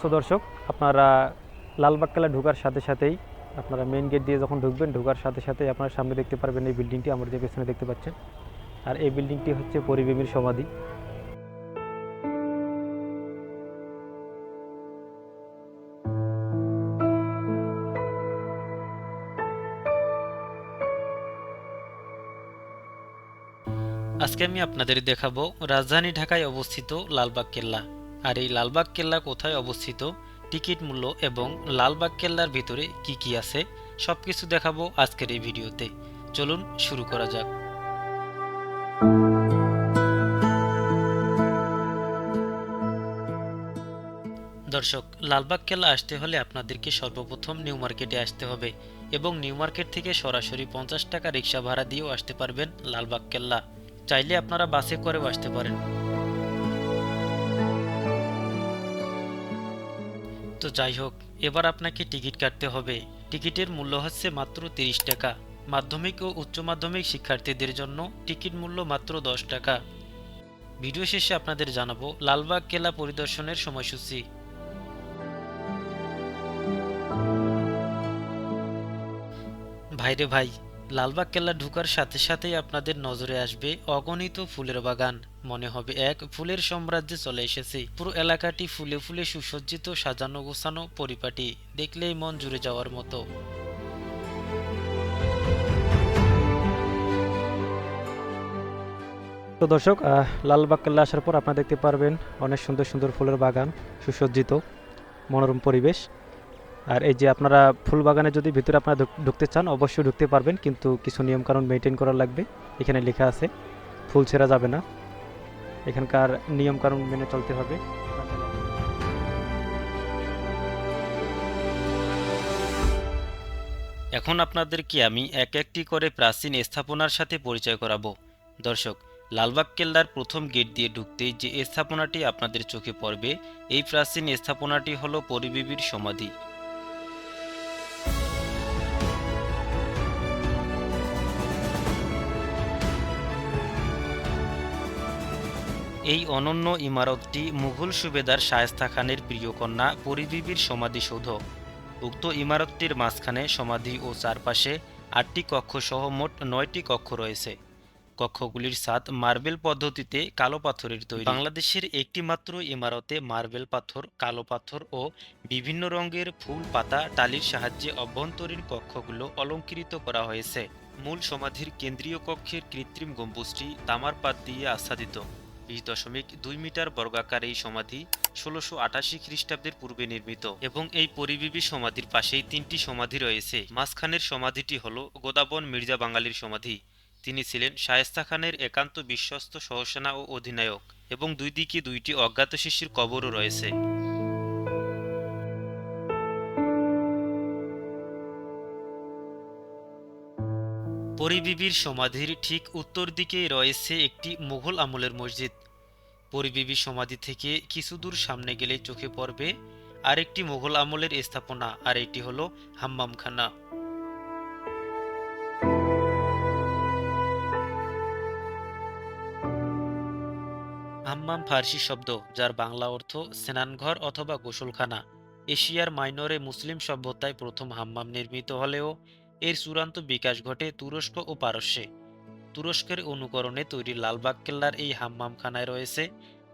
So দর্শক, আপনারা লালবাগ কেলা ঢোকার সাথে সাথেই আপনারা মেইন গেট দিয়ে যখন ঢুকবেন, ঢোকার সাথে সাথেই আপনারা সামনে দেখতে পারবেন এই বিল্ডিংটি আমার যে পেছনে দেখতে পাচ্ছেন। আর এই বিল্ডিংটি হচ্ছে পরিবেমীর সমাধি। আজকে আমি আপনাদের দেখাবো রাজধানী ঢাকায় অবস্থিত লালবাগ কেল্লা। আর এই লালবাগ কেল্লা কোথায় অবস্থিত? টিকিট মূল্য এবং লালবাগ কেল্লার ভিতরে কি কি আছে? সবকিছু দেখাবো আজকের এই ভিডিওতে। চলুন শুরু করা যাক। দর্শক, লালবাগ কেল্লা আসতে হলে আপনাদেরকে সর্বপ্রথম নিউ মার্কেটে আসতে হবে এবং নিউ মার্কেট থেকে সরাসরি পঞ্চাশ টাকা রিক্সা ভাড়া দিয়েও আসতে পারবেন লালবাগ কেল্লা। চাইলে আপনারা বাসে করেও আসতে পারেন। তো যাই হোক, এবার আপনাকে টিকিট কাটতে হবে। টিকিটের মূল্য হচ্ছে মাত্র তিরিশ টাকা। মাধ্যমিক ও উচ্চ মাধ্যমিক শিক্ষার্থীদের জন্য টিকিট মূল্য মাত্র দশ টাকা। ভিডিও শেষে আপনাদের জানাব লালবাগ কেলা পরিদর্শনের সময়সূচি। ভাইরে ভাই লালবাগ কেল্লা ঢুকার সাথে সাথেই আপনাদের নজরে আসবে অগণিত ফুলের বাগান। মনে হবে এক ফুলের সাম্রাজ্যে চলে এসেছে। পুরো এলাকাটি ফুলে ফুলে সুসজ্জিত, সাজানো গোছানো পরিপাটি। দেখলেই মন জুড়ে যাওয়ার মতো। তো দর্শক লালবাগ কেল্লা আসার পর আপনারা দেখতে পারবেন অনেক সুন্দর সুন্দর ফুলের বাগান, সুসজ্জিত, মনোরম পরিবেশ। আর এই যে আপনারা ফুল বাগানে যদি ভিতরে আপনারা ঢুকতে চান, অবশ্যই ঢুকতে পারবেন, কিন্তু কিছু নিয়মকানুন মেনটেন করা লাগবে। এখানে লেখা আছে, ফুল ছেঁড়া যাবে না। এখানকার নিয়মকানুন মেনে চলতে হবে। এখন আপনাদেরকে আমি এক একটি করে প্রাচীন স্থাপনার সাথে পরিচয় করাবো। দর্শক, লালবাগ কেল্লার প্রথম গেট দিয়ে ঢুকতেই যে স্থাপনাটি আপনাদের চোখে পড়বে, এই প্রাচীন স্থাপনাটি হলো পরিবিবির সমাধি। এই অনন্য ইমারতটি মুঘল সুবেদার শায়েস্তা খানের প্রিয় কন্যা পরিবিবির সমাধিসৌধ। উক্ত ইমারতটির মাঝখানে সমাধি ও চারপাশে আটটি কক্ষ সহ মোট নয়টি কক্ষ রয়েছে। কক্ষগুলির ছাদ মার্বেল পদ্ধতিতে কালো পাথরের তৈরি। বাংলাদেশের একটি মাত্র ইমারতে মার্বেল পাথর, কালো পাথর ও বিভিন্ন রঙের ফুল, পাতা, টালির সাহায্যে অভ্যন্তরীণ কক্ষগুলো অলঙ্কৃত করা হয়েছে। মূল সমাধির কেন্দ্রীয় কক্ষের কৃত্রিম গম্বুজটি তামার পাত দিয়ে আচ্ছাদিত। বিশ দশমিক দুই মিটার বর্গাকার এই সমাধি ষোলোশো আটাশি খ্রিস্টাব্দের পূর্বে নির্মিত এবং এই পরিবিবি সমাধির পাশেই তিনটি সমাধি রয়েছে। মাঝখানের সমাধিটি হল গোদাবন মির্জা বাঙালির সমাধি। তিনি ছিলেন শায়েস্তা খানের একান্ত বিশ্বস্ত সহসেনা ও অধিনায়ক এবং দুই দিকে দুইটি অজ্ঞাত শিষ্যের কবরও রয়েছে। পরিবিবির সমাধির ঠিক উত্তর দিকে রয়েছে একটি মুঘল আমলের মসজিদ। পরিবিবি সমাধি থেকে কিছু দূর সামনে গেলে চোখে পড়বে আরেকটি মুঘল আমলের স্থাপনা আর এটি হলো হাম্মামখানা। হাম্মাম ফার্সি শব্দ, যার বাংলা অর্থ স্নানঘর অথবা গোসলখানা। এশিয়ার মাইনরে মুসলিম সভ্যতায় প্রথম হাম্মাম নির্মিত হলেও এর চূড়ান্ত বিকাশ ঘটে তুরস্ক ও পারস্যে। তুরস্কের অনুকরণে তৈরি লালবাগ কেল্লার এই হাম্মামখানায় রয়েছে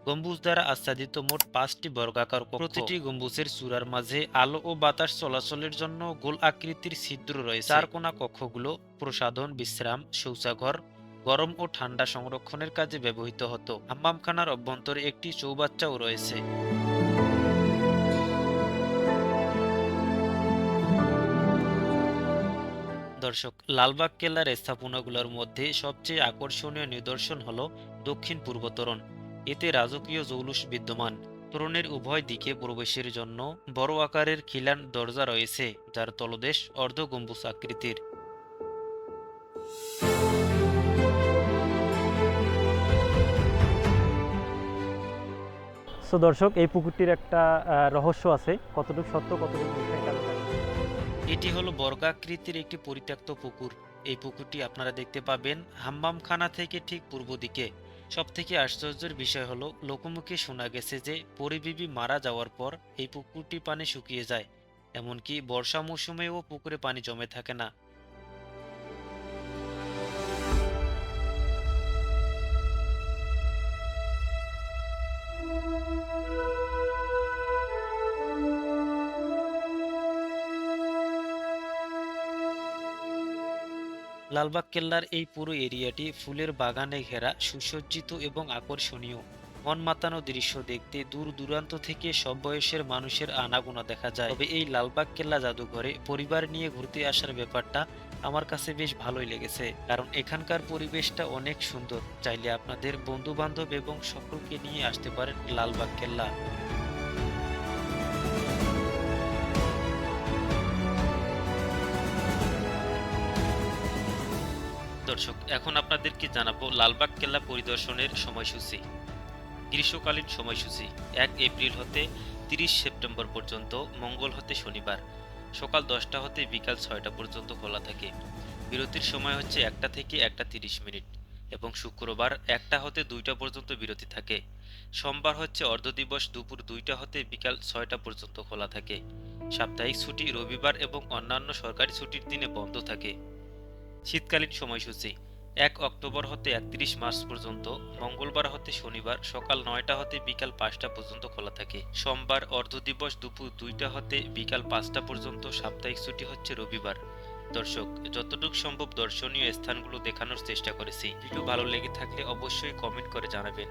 গম্বুজ দ্বারা আচ্ছাদিত মোট পাঁচটি বর্গাকার প্রতিটি গম্বুজের চূড়ার মাঝে আলো ও বাতাস চলাচলের জন্য গোল আকৃতির ছিদ্র রয়েছে। চার কোনা কক্ষগুলো প্রসাধন, বিশ্রাম, শৌচাঘর, গরম ও ঠান্ডা সংরক্ষণের কাজে ব্যবহৃত হতো। হাম্মামখানার অভ্যন্তরে একটি চৌবাচ্চাও রয়েছে। দর্শক, লালবাগ কেল্লার স্থাপনাগুলোর মধ্যে সবচেয়ে আকর্ষণীয় নিদর্শন হল দক্ষিণ পূর্ব তোরণ। এতে রাজকীয় জৌলুস বিদ্যমান। তোরণের উভয় দিকে প্রবেশের জন্য বড় আকারের খিলান দরজা রয়েছে, যার তলদেশ অর্ধ গম্বুজ আকৃতির। সো দর্শক, এই পুকুরটির একটা রহস্য আছে, কতটুকু সত্য, কতটুকু এটা হলো বর্গাকৃতির একটি পরিত্যক্ত পুকুর। এই পুকুরটি আপনারা দেখতে পাবেন হাম্মামখানা থেকে ঠিক পূর্ব দিকে। সবথেকে আশ্চর্যের বিষয় হলো, লোকমুখে শোনা গেছে যে, পরিবিবি মারা যাওয়ার পর এই পুকুরটি পানি শুকিয়ে যায়। এমনকি বর্ষা মৌসুমেও পুকুরে পানি জমে থাকে না। লালবাগ কেল্লার এই পুরো এরিয়াটি ফুলের বাগানে ঘেরা, সুসজ্জিত এবং আকর্ষণীয়। মন মাতানো দৃশ্য দেখতে দূর দূরান্ত থেকে সব বয়সের মানুষের আনাগোনা দেখা যায়। তবে এই লালবাগ কেল্লা জাদুঘরে পরিবার নিয়ে ঘুরতে আসার ব্যাপারটা আমার কাছে বেশ ভালোই লেগেছে। কারণ এখানকার পরিবেশটা অনেক সুন্দর। চাইলে আপনাদের বন্ধু বান্ধব এবং সকলকে নিয়ে আসতে পারেন লালবাগ কেল্লা। দর্শক, এখন আপনাদেরকে জানাব লালবাগ কেল্লা পরিদর্শনের সময়সূচি, গ্রীষ্মকালীন সময়সূচি। এক এপ্রিল হতে তিরিশ সেপ্টেম্বর পর্যন্ত, মঙ্গল হতে শনিবার। সকাল দশটা হতে বিকাল ছয়টা পর্যন্ত খোলা থাকে। বিরতির সময় হচ্ছে একটা থেকে একটা তিরিশ মিনিট এবং শুক্রবার একটা হতে দুইটা পর্যন্ত বিরতি থাকে। সোমবার হচ্ছে অর্ধদিবস দুপুর দুইটা হতে বিকাল ছয়টা পর্যন্ত খোলা থাকে। সাপ্তাহিক ছুটি রবিবার এবং অন্যান্য সরকারি ছুটির দিনে বন্ধ থাকে। শীতকালীন সময়সূচি। এক অক্টোবর হতে একত্রিশ মার্চ পর্যন্ত, মঙ্গলবার হতে শনিবার, সকাল নয়টা হতে বিকাল পাঁচটা পর্যন্ত খোলা থাকে। সোমবার অর্ধ দিবস দুপুর দুইটা হতে বিকাল পাঁচটা পর্যন্ত, সাপ্তাহিক ছুটি হচ্ছে রবিবার। দর্শক, যতটুকু সম্ভব দর্শনীয় স্থানগুলো দেখানোর চেষ্টা করেছি। ভিডিও ভালো লেগে থাকলে অবশ্যই কমেন্ট করে জানাবেন।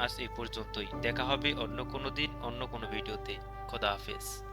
আজ এই পর্যন্তই। দেখা হবে অন্য কোনো দিন, অন্য কোনো ভিডিওতে। খোদা হাফেজ।